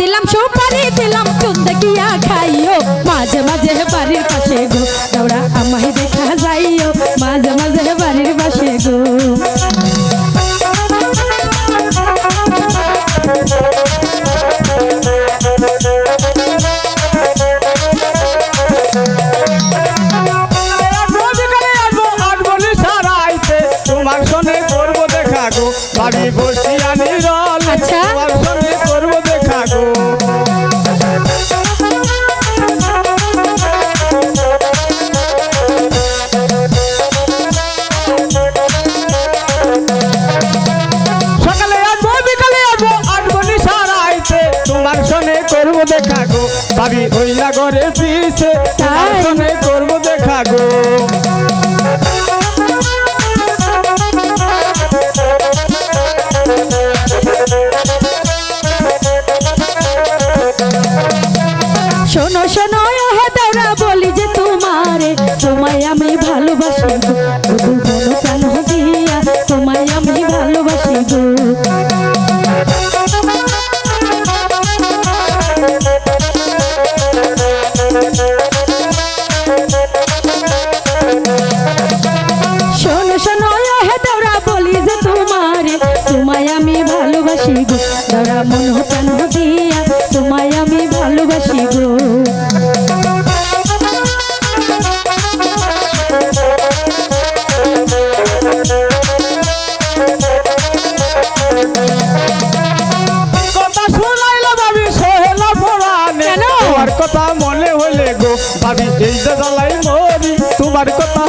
দিলাম, সুপারি দিলাম চুন দেখিয়া খাইও। মাঝে মাঝে বাড়ির পাশে গো, দৌড়া আমায় দেখা যাইও। মাঝে মাঝে বাড়ির পাশে গো। বিকালে আসব করব দেখা গো। ভাবি না ঘরে পিছে তাই? করব দেখা গো। শোনো শোনো হে দৌড়া বলি যে তোমারে তোমায় আমি ভালোবাসি। ভালোবাসি গো দৌড়া মন কেন দিয়া তোমায় আমি ভালোবাসি গো। কথা মনে হলে গো ভাবি এই যে জ্বালাই মরি। তোমার কথা